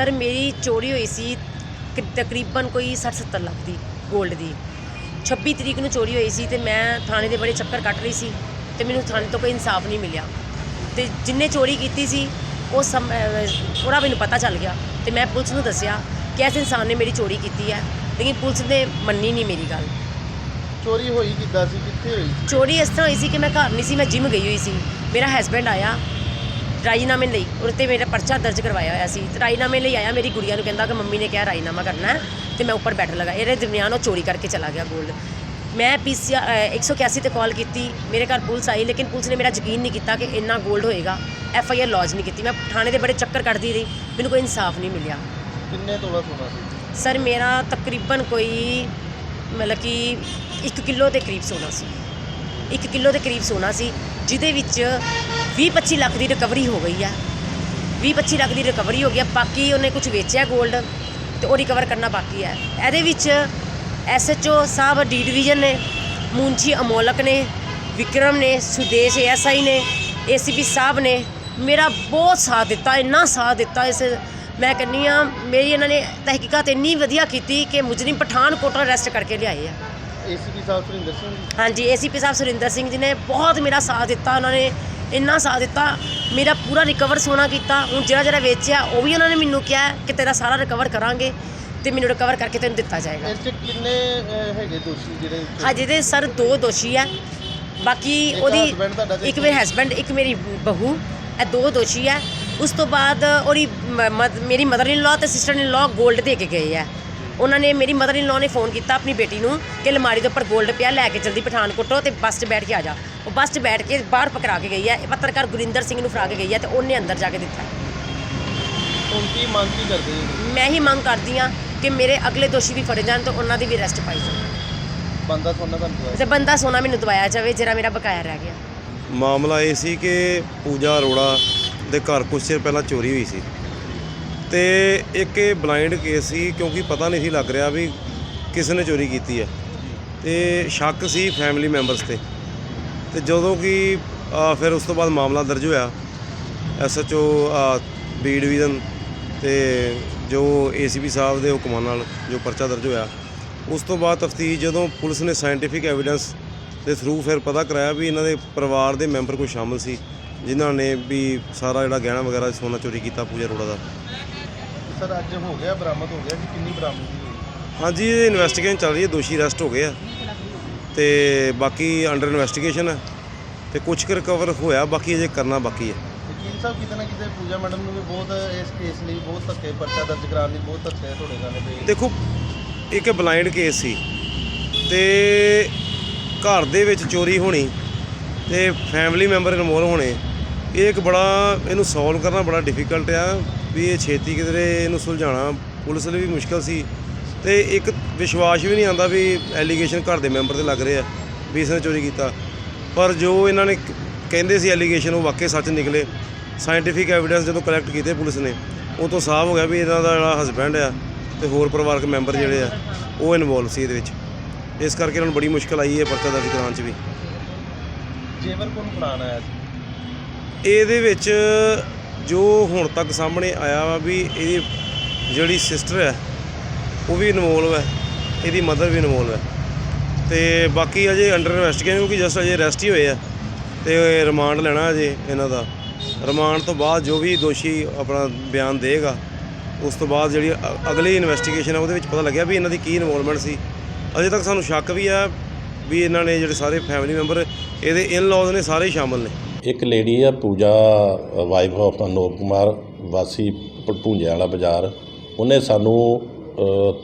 Sir ਮੇਰੀ ਚੋਰੀ ਹੋਈ ਸੀ ਕਿ ਤਕਰੀਬਨ ਕੋਈ 60-70 ਲੱਖ ਦੀ 골ਡ ਦੀ। 26 ਤਰੀਕ ਨੂੰ ਚੋਰੀ ਹੋਈ ਸੀ ਤੇ ਮੈਂ ਥਾਣੇ ਦੇ ਬੜੇ ਚੱਕਰ ਕੱਟ ਰਹੀ ਸੀ ਤੇ ਮੈਨੂੰ ਥਾਣੇ ਤੋਂ ਕੋਈ ਇਨਸਾਫ ਨਹੀਂ ਮਿਲਿਆ। ਤੇ ਜਿੰਨੇ ਚੋਰੀ ਕੀਤੀ ਸੀ ਉਹ ਉਹਦਾ ਮੈਨੂੰ ਪਤਾ ਚੱਲ ਗਿਆ ਤੇ ਮੈਂ ਪੁਲਿਸ ਨੂੰ ਦੱਸਿਆ ਕਿ ਇਸ ਇਨਸਾਨ ਨੇ ਮੇਰੀ ਚੋਰੀ ਕੀਤੀ ਹੈ ਲੇਕਿਨ ਪੁਲਿਸ ਨੇ ਮੰਨੀ ਨਹੀਂ ਮੇਰੀ ਗੱਲ। ਚੋਰੀ ਹੋਈ ਕਿੱਦਾਂ ਸੀ? ਕਿੱਥੇ ਹੋਈ? ਚੋਰੀ ਇਸ ਤਰ੍ਹਾਂ ਹੋਈ ਸੀ ਕਿ ਮੈਂ ਘਰ ਨਹੀਂ ਸੀ ਮੈਂ ਜਿਮ ਗਈ ਹੋਈ ਸੀ। ਮੇਰਾ ਹਸਬੈਂਡ ਆਇਆ ਰਾਜੀਨਾਮੇ ਲਈ ਉਹਦੇ ਤੇ ਮੇਰਾ ਪਰਚਾ ਦਰਜ ਕਰਵਾਇਆ ਹੋਇਆ ਸੀ। ਤੇ ਰਾਜੀਨਾਮੇ ਲਈ ਆਇਆ ਮੇਰੀ ਗੁੜੀਆ ਨੂੰ ਕਹਿੰਦਾ ਕਿ ਮੰਮੀ ਨੇ ਕਿਹਾ ਰਾਜੀਨਾਮਾ ਕਰਨਾ ਹੈ ਤੇ ਮੈਂ ਉੱਪਰ ਬੈਠ ਲਗਾ ਇਹਦੇ ਦਰਮਿਆਨ ਉਹ ਚੋਰੀ ਕਰਕੇ ਚਲਾ ਗਿਆ ਗੋਲਡ। ਮੈਂ ਪੀਸੀ 181 ਤੇ ਕਾਲ ਕੀਤੀ ਮੇਰੇ ਘਰ ਪੁਲਿਸ ਆਈ ਲੇਕਿਨ ਪੁਲਿਸ ਨੇ ਮੇਰਾ ਯਕੀਨ ਨਹੀਂ ਕੀਤਾ ਕਿ ਇੰਨਾ ਗੋਲਡ ਹੋਏਗਾ। ਐਫ ਆਈ ਆਰ ਲੌਜ ਨਹੀਂ ਕੀਤੀ। ਮੈਂ ਥਾਣੇ ਦੇ ਬੜੇ ਚੱਕਰ ਕੱਢਦੀ ਰਹੀ ਮੈਨੂੰ ਕੋਈ ਇਨਸਾਫ ਨਹੀਂ ਮਿਲਿਆ। ਕਿੰਨੇ ਤੋਲਾ ਸੋਨਾ ਸੀ? ਸਰ ਮੇਰਾ ਤਕਰੀਬਨ ਕੋਈ ਮਤਲਬ ਕਿ 1 ਕਿਲੋ ਦੇ ਕਰੀਬ ਸੋਨਾ ਸੀ। 1 ਕਿਲੋ ਦੇ ਕਰੀਬ ਸੋਨਾ ਸੀ ਜਿਹਦੇ ਵਿੱਚ 20-25 ਲੱਖ ਦੀ ਰਿਕਵਰੀ ਹੋ ਗਈ ਹੈ 20-25 ਲੱਖ ਦੀ ਰਿਕਵਰੀ ਹੋ ਗਈ ਹੈ ਬਾਕੀ ਉਹਨੇ ਕੁਝ ਵੇਚਿਆ 골ਡ ਤੇ ਉਹ ਰਿਕਵਰ ਕਰਨਾ ਬਾਕੀ ਹੈ ਇਹਦੇ ਵਿੱਚ ਐਸਐਚਓ ਸਾਹਿਬ ਡੀ ਡਿਵੀਜ਼ਨ ਨੇ ਮੁੰਸ਼ੀ ਅਮੋਲਕ ਨੇ ਵਿਕਰਮ ਨੇ ਸੁਦੇਸ਼ ਐਸਆਈ ਨੇ ਏਸੀਪੀ ਸਾਹਿਬ ਨੇ ਮੇਰਾ ਬਹੁਤ ਸਾਥ ਦਿੱਤਾ ਇੰਨਾ ਸਾਥ ਦਿੱਤਾ ਇਸ ਮੈਂ ਕਹਿੰਦੀ ਆ ਮੇਰੀ ਇਹਨਾਂ ਨੇ ਤਹਿਕੀਕਾਤ ਇੰਨੀ ਵਧੀਆ ਕੀਤੀ ਕਿ ਮੁਜਰਿਮ ਪਠਾਨਕੋਟ ਤੋਂ ਅਰੈਸਟ ਕਰਕੇ ਲਿਆਏ ਆ। ਏਸੀਪੀ ਸਾਹਿਬ ਸੁਰਿੰਦਰ ਸਿੰਘ ਜੀ। ਹਾਂਜੀ ਏਸੀਪੀ ਸਾਹਿਬ ਸੁਰਿੰਦਰ ਸਿੰਘ ਜੀ ਨੇ ਬਹੁਤ ਮੇਰਾ ਸਾਥ ਦਿੱਤਾ ਉਹਨਾਂ ਨੇ ਇੰਨਾ ਸਾਥ ਦਿੱਤਾ ਮੇਰਾ ਪੂਰਾ ਰਿਕਵਰ ਸੋਨਾ ਕੀਤਾ ਹੁਣ ਜਿਹੜਾ ਜਿਹੜਾ ਵੇਚਿਆ ਉਹ ਵੀ ਉਹਨਾਂ ਨੇ ਮੈਨੂੰ ਕਿਹਾ ਕਿ ਤੇਰਾ ਸਾਰਾ ਰਿਕਵਰ ਕਰਾਂਗੇ ਤੇ ਮੈਨੂੰ ਰਿਕਵਰ ਕਰਕੇ ਤੈਨੂੰ ਦਿੱਤਾ ਜਾਏਗਾ। ਇਸ 'ਚ ਕਿੰਨੇ ਅਹ, ਹੈਗੇ ਦੋਸ਼ੀ ਜਿਹੜੇ ਹਜੇ ਦੇ ਸਰ ਦੋ ਦੋਸ਼ੀ ਆ। ਬਾਕੀ ਇੱਕ ਉਹਦੀ husband ਤੁਹਾਡਾ ਤੇ ਇੱਕ ਮੇਰੇ ਹਸਬੰਡ ਇੱਕ ਮੇਰੀ ਬਹੂ ਇਹ ਦੋ ਦੋਸ਼ੀ ਆ। ਉਸ ਤੋਂ ਬਾਅਦ ਉਹਦੀ ਮ- ਮਦ- ਮੇਰੀ ਮਦਰ ਇਨ ਲਾ ਤੇ ਸਿਸਟਰ ਇਨ ਲਾ 골ਡ ਦੇ ਕੇ ਗਏ ਆ। ਉਹਨਾਂ ਨੇ ਮੇਰੀ ਮਦਰ ਇਨ ਲਾ ਨੇ ਫੋਨ ਕੀਤਾ ਆਪਣੀ ਬੇਟੀ ਨੂੰ ਕਿ ਅਲਮਾਰੀ ਦੇ ਉੱਪਰ 골ਡ ਪਿਆ ਲੈ ਕੇ ਜਲਦੀ ਪਠਾਨਕੋਟੋਂ ਤੇ ਬੱਸ 'ਚ ਬੈਠ ਕੇ ਆ ਜਾ। ਉਹ ਬੱਸ 'ਚ ਬੈਠ ਕੇ ਬਾਹਰ ਪਕੜਾ ਕੇ ਗਈ ਹੈ ਇਹ ਪੱਤਰਕਾਰ ਗੁਰਿੰਦਰ ਸਿੰਘ ਨੂੰ ਫੜਾ ਕੇ ਗਈ ਹੈ ਤੇ ਉਹਨੇ ਅੰਦਰ ਜਾ ਕੇ ਦਿੱਤਾ। ਹੁਣ ਕੀ ਮੰਗ ਕੀ ਕਰਦੇ ਜੀ ਮੈਂ ਹੀ ਮੰਗ ਕਰਦੀ ਆ ਕਿ ਮੇਰੇ ਅਗਲੇ ਦੋਸ਼ੀ ਵੀ ਫੜੇ ਜਾਣ ਤੇ ਉਹਨਾਂ ਦੀ ਵੀ ਅਰੈਸਟ ਪਾਈ ਜਾਵੇ। ਬੰਦਾ ਸੋਨਾ ਤੁਹਾਨੂੰ ਦਵਾਇਆ? ਤੇ ਬੰਦਾ ਸੋਨਾ ਮੈਨੂੰ ਦਵਾਇਆ ਜਾਵੇ ਜਿਹੜਾ ਮੇਰਾ ਬਕਾਇਆ ਰਹਿ ਗਿਆ। ਮਾਮਲਾ ਇਹ ਸੀ ਕਿ ਪੂਜਾ ਅਰੋੜਾ ਦੇ ਘਰ ਕੁਛ ਚਿਰ ਪਹਿਲਾਂ ਚੋਰੀ ਹੋਈ ਸੀ। ਤੇ ਇੱਕ ਇਹ ਬਲਾਈਂਡ ਕੇਸ ਸੀ ਕਿਉਂਕਿ ਪਤਾ ਨਹੀਂ ਸੀ ਲੱਗ ਰਿਹਾ ਵੀ ਕਿਸ ਨੇ ਚੋਰੀ ਕੀਤੀ ਹੈ। ਤੇ ਸ਼ੱਕ ਸੀ ਫੈਮਿਲੀ ਮੈਂਬਰਸ ਤੇ। ਤੇ ਜਦੋਂ ਕਿ ਅ, ਫਿਰ ਉਸ ਤੋਂ ਬਾਅਦ ਮਾਮਲਾ ਦਰਜ ਹੋਇਆ। ਐਸਐਚਓ ਬੀ ਡਿਵੀਜ਼ਨ ਤੇ ਜੋ ਏਸੀਪੀ ਸਾਹਿਬ ਦੇ ਹੁਕਮਾਂ ਨਾਲ ਜੋ ਪਰਚਾ ਦਰਜ ਹੋਇਆ ਉਸ ਤੋਂ ਬਾਅਦ ਤਫਤੀਸ਼ ਜਦੋਂ ਪੁਲਿਸ ਨੇ ਸਾਇੰਟੀਫਿਕ ਐਵੀਡੈਂਸ ਦੇ ਥਰੂ ਫਿਰ ਪਤਾ ਕਰਾਇਆ ਵੀ ਇਹਨਾਂ ਦੇ ਪਰਿਵਾਰ ਦੇ ਮੈਂਬਰ ਕੋਈ ਸ਼ਾਮਲ ਸੀ ਜਿਨ੍ਹਾਂ ਨੇ ਵੀ ਸਾਰਾ ਜਿਹੜਾ ਗਹਿਣਾ ਵਗੈਰਾ ਸੋਨਾ ਚੋਰੀ ਕੀਤਾ ਪੂਜਾ ਅਰੋੜਾ ਦਾ। ਸਰ ਅੱਜ ਹੋ ਗਿਆ ਬਰਾਮਦ ਹੋ ਗਿਆ ਕਿ ਕਿੰਨੀ ਬਰਾਮਦ ਹੋਈ? ਹਾਂਜੀ ਇਹ ਇਨਵੈਸਟੀਗੇਸ਼ਨ ਚੱਲ ਰਹੀ ਹੈ ਦੋਸ਼ੀ ਅਰੈਸਟ ਹੋ ਗਏ ਆ। ਤੇ ਬਾਕੀ ਅੰਡਰ ਇਨਵੈਸਟੀਗੇਸ਼ਨ ਹੈ ਤੇ ਕੁਝ ਕੁ ਰਿਕਵਰ ਹੋਇਆ ਬਾਕੀ ਅਜੇ ਕਰਨਾ ਬਾਕੀ ਹੈ। ਵਕੀਲ ਸਾਹਿਬ ਕਿਤੇ ਨਾ ਕਿਤੇ ਪੂਜਾ ਮੈਡਮ ਨੂੰ ਵੀ ਬਹੁਤ ਇਸ ਕੇਸ ਲਈ ਬਹੁਤ ਧੱਕੇ ਪਰਚਾ ਦਰਜ ਕਰਾਉਣ ਲਈ ਬਹੁਤ ਧੱਕੇ ਤੁਹਾਡੇ ਨਾਲ ਪਏ ਦੇਖੋ ਇੱਕ ਬਲਾਈਂਡ ਕੇਸ ਸੀ। ਤੇ ਘਰ ਦੇ ਵਿੱਚ ਚੋਰੀ ਹੋਣੀ ਤੇ ਫੈਮਿਲੀ ਮੈਂਬਰ ਇਨਵੋਲਵ ਹੋਣੇ। ਇਹ ਇੱਕ ਬੜਾ, ਇਹਨੂੰ ਸੋਲਵ ਕਰਨਾ ਬੜਾ ਡਿਫਿਕਲਟ ਆ ਵੀ ਇਹ ਛੇਤੀ ਕਿਧਰੇ ਇਹਨੂੰ ਸੁਲਝਾਉਣਾ। ਪੁਲਿਸ ਲਈ ਵੀ ਮੁਸ਼ਕਲ ਸੀ ਤੇ ਇੱਕ ਵਿਸ਼ਵਾਸ ਵੀ ਨਹੀਂ ਆਉਂਦਾ ਵੀ ਐਲੀਗੇਸ਼ਨ ਘਰ ਦੇ ਮੈਂਬਰ ਤੇ ਲੱਗ ਰਹੇ ਆ, ਵੀ ਇਸਨੇ ਚੋਰੀ ਕੀਤਾ। ਪਰ ਜੋ ਇਹਨਾਂ ਨੇ ਕਹਿੰਦੇ ਸੀ ਐਲੀਗੇਸ਼ਨ ਉਹ ਵਾਕਈ ਸੱਚ ਨਿਕਲੇ। ਸਾਇੰਟੀਫਿਕ ਐਵੀਡੈਂਸ ਜਦੋਂ ਕਲੈਕਟ ਕੀਤੇ ਪੁਲਿਸ ਨੇ, ਉਹ ਤੋਂ ਸਾਫ਼ ਹੋ ਗਿਆ ਵੀ ਇਹਨਾਂ ਦਾ ਜਿਹੜਾ ਹਸਬੈਂਡ ਆ ਤੇ ਹੋਰ ਪਰਿਵਾਰਕ ਮੈਂਬਰ ਜਿਹੜੇ ਆ, ਉਹ ਇਨਵੋਲਵ ਸੀ ਇਹਦੇ ਵਿੱਚ। ਇਸ ਕਰਕੇ ਇਹਨਾਂ ਨੂੰ ਬੜੀ ਮੁਸ਼ਕਲ ਆਈ ਹੈ ਪਰਚਾ ਦਰਜ ਕਰਾਉਣ 'ਚ ਵੀ। ਜੇਵਰ ਕੋਲ ਫੜਾਉਣ ਆਇਆ ਸੀ? ਇਹਦੇ ਵਿੱਚ ਜੋ ਹੁਣ ਤੱਕ ਸਾਹਮਣੇ ਆਇਆ ਵਾ ਵੀ ਇਹਦੀ ਜਿਹੜੀ ਸਿਸਟਰ ਹੈ, ਉਹ ਵੀ ਇਨਵੋਲਵ ਹੈ, ਇਹਦੀ ਮਦਰ ਵੀ ਇਨਵੋਲਵ ਹੈ। ਤੇ ਬਾਕੀ ਅਜੇ ਅੰਡਰ ਇਨਵੈਸਟੀਗੇਸ਼ਨ ਕਿਉਂਕਿ ਜਸਟ ਅਜੇ ਅਰੈਸਟ ਹੀ ਹੋਏ ਆ। ਤੇ ਰਿਮਾਂਡ ਲੈਣਾ ਅਜੇ ਇਹਨਾਂ ਦਾ। ਰਿਮਾਂਡ ਤੋਂ ਬਾਅਦ ਜੋ ਵੀ ਦੋਸ਼ੀ ਆਪਣਾ ਬਿਆਨ ਦੇਗਾ, ਉਸ ਤੋਂ ਬਾਅਦ ਜਿਹੜੀ ਅ- ਅਗਲੀ ਇਨਵੈਸਟੀਗੇਸ਼ਨ ਹੈ ਉਹਦੇ ਵਿੱਚ ਪਤਾ ਲੱਗਿਆ ਵੀ ਇਹਨਾਂ ਦੀ ਕੀ ਇਨਵੋਲਵਮੈਂਟ ਸੀ। ਅਜੇ ਤੱਕ ਸਾਨੂੰ ਸ਼ੱਕ ਵੀ ਆ ਵੀ ਇਹਨਾਂ ਨੇ ਜਿਹੜੇ ਸਾਰੇ ਫੈਮਿਲੀ ਮੈਂਬਰ ਇਹਦੇ ਇਨ ਲਾਜ਼ ਨੇ ਸਾਰੇ ਹੀ ਸ਼ਾਮਲ ਨੇ। ਇੱਕ ਲੇਡੀ ਆ, ਪੂਜਾ ਵਾਈਫ ਆਫ ਅਨੋਪ ਕੁਮਾਰ, ਵਾਸੀ ਭੁੰਜੇ ਵਾਲਾ ਬਾਜ਼ਾਰ। ਉਹਨੇ ਸਾਨੂੰ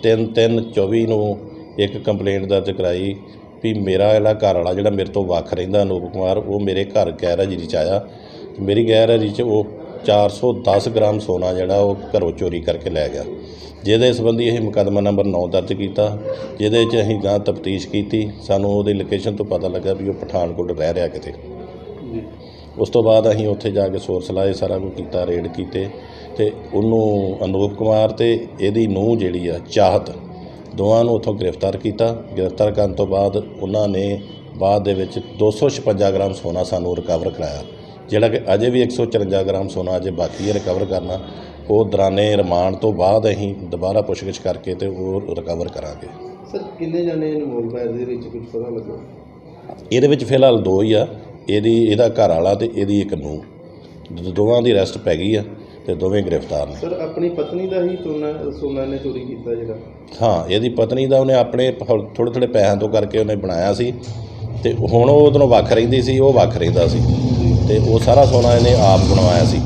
3/3/24 ਨੂੰ ਇੱਕ ਕੰਪਲੇਂਟ ਦਰਜ ਕਰਾਈ ਵੀ ਮੇਰਾ ਜਿਹੜਾ ਘਰ ਵਾਲਾ ਜਿਹੜਾ ਮੇਰੇ ਤੋਂ ਵੱਖ ਰਹਿੰਦਾ ਅਨੂਪ ਕੁਮਾਰ, ਉਹ ਮੇਰੇ ਘਰ ਗੈਰ ਹਾਜ਼ਰੀ 'ਚ ਆਇਆ। ਮੇਰੀ ਗੈਰ ਹਾਜ਼ਰੀ 'ਚ ਉਹ 410 ਗ੍ਰਾਮ ਸੋਨਾ ਜਿਹੜਾ ਉਹ ਘਰੋਂ ਚੋਰੀ ਕਰਕੇ ਲੈ ਗਿਆ। ਜਿਹਦੇ ਸੰਬੰਧੀ ਅਸੀਂ ਮੁਕੱਦਮਾ ਨੰਬਰ 9 ਦਰਜ ਕੀਤਾ। ਜਿਹਦੇ 'ਚ ਅਸੀਂ ਗਾਂ ਤਫਤੀਸ਼ ਕੀਤੀ। ਸਾਨੂੰ ਉਹਦੀ ਲੋਕੇਸ਼ਨ ਤੋਂ ਪਤਾ ਲੱਗਾ ਵੀ ਉਹ ਪਠਾਨਕੋਟ ਰਹਿ ਰਿਹਾ ਕਿਤੇ। ਉਸ ਤੋਂ ਬਾਅਦ ਅਸੀਂ ਉੱਥੇ ਜਾ ਕੇ ਸੋਰਸ ਲਾਏ ਸਾਰਾ ਕੁਝ ਕੀਤਾ ਰੇਡ ਕੀਤੇ। ਤੇ ਉਹਨੂੰ ਅਨੂਪ ਕੁਮਾਰ ਤੇ ਇਹਦੀ ਨੂੰਹ ਜਿਹੜੀ ਆ ਚਾਹਤ ਦੋਵਾਂ ਨੂੰ ਉੱਥੋਂ ਗ੍ਰਿਫਤਾਰ ਕੀਤਾ। ਗ੍ਰਿਫਤਾਰ ਕਰਨ ਤੋਂ ਬਾਅਦ ਉਹਨਾਂ ਨੇ ਬਾਅਦ ਦੇ ਵਿੱਚ 256 ਗ੍ਰਾਮ ਸੋਨਾ ਸਾਨੂੰ ਰਿਕਵਰ ਕਰਾਇਆ। ਜਿਹੜਾ ਕਿ ਅਜੇ ਵੀ 154 ਗ੍ਰਾਮ ਸੋਨਾ ਅਜੇ ਬਾਕੀ ਹੈ ਰਿਕਵਰ ਕਰਨਾ। ਉਹ ਦੌਰਾਨੇ ਰਿਮਾਂਡ ਤੋਂ ਬਾਅਦ ਅਸੀਂ ਦੁਬਾਰਾ ਪੁੱਛਗਿੱਛ ਕਰਕੇ ਤੇ ਉਹ ਰਿਕਵਰ ਕਰਾਂਗੇ। ਸਰ ਕਿੰਨੇ ਜਾਣੇ ਇਨਵੋਲਵ ਹੈ ਇਹਦੇ ਵਿੱਚ ਕੁਝ ਪਤਾ ਲੱਗਾ ਇਹਦੇ ਵਿੱਚ ਫਿਲਹਾਲ ਦੋ ਹੀ ਆ। ਇਹਦੀ ਇਹਦਾ ਘਰ ਵਾਲਾ ਤੇ ਇਹਦੀ ਇੱਕ ਨੂੰ ਦੋਵਾਂ ਦੀ ਅਰੈਸਟ ਪੈ ਗਈ ਆ ਤੇ ਦੋਵੇਂ ਗ੍ਰਿਫਤਾਰ ਨੇ। ਸਰ ਆਪਣੀ ਪਤਨੀ ਦਾ ਹੀ ਸੋਨਾ ਸੋਨਾ ਨੇ ਚੋਰੀ ਕੀਤਾ ਜਿਹੜਾ। ਹਾਂ ਇਹਦੀ ਪਤਨੀ ਦਾ ਉਹਨੇ ਆਪਣੇ ਥੋੜ੍ਹੇ ਥੋੜ੍ਹੇ ਪੈਸਿਆਂ ਤੋਂ ਕਰਕੇ ਉਹਨੇ ਬਣਾਇਆ ਸੀ। ਤੇ ਹੁਣ ਉਹ ਉਹਦੋਂ ਵੱਖ ਰਹਿੰਦੀ ਸੀ ਉਹ ਵੱਖ ਰਹਿੰਦਾ ਸੀ। ਤੇ ਉਹ ਸਾਰਾ ਸੋਨਾ ਇਹਨੇ ਆਪ ਬਣਵਾਇਆ ਸੀ।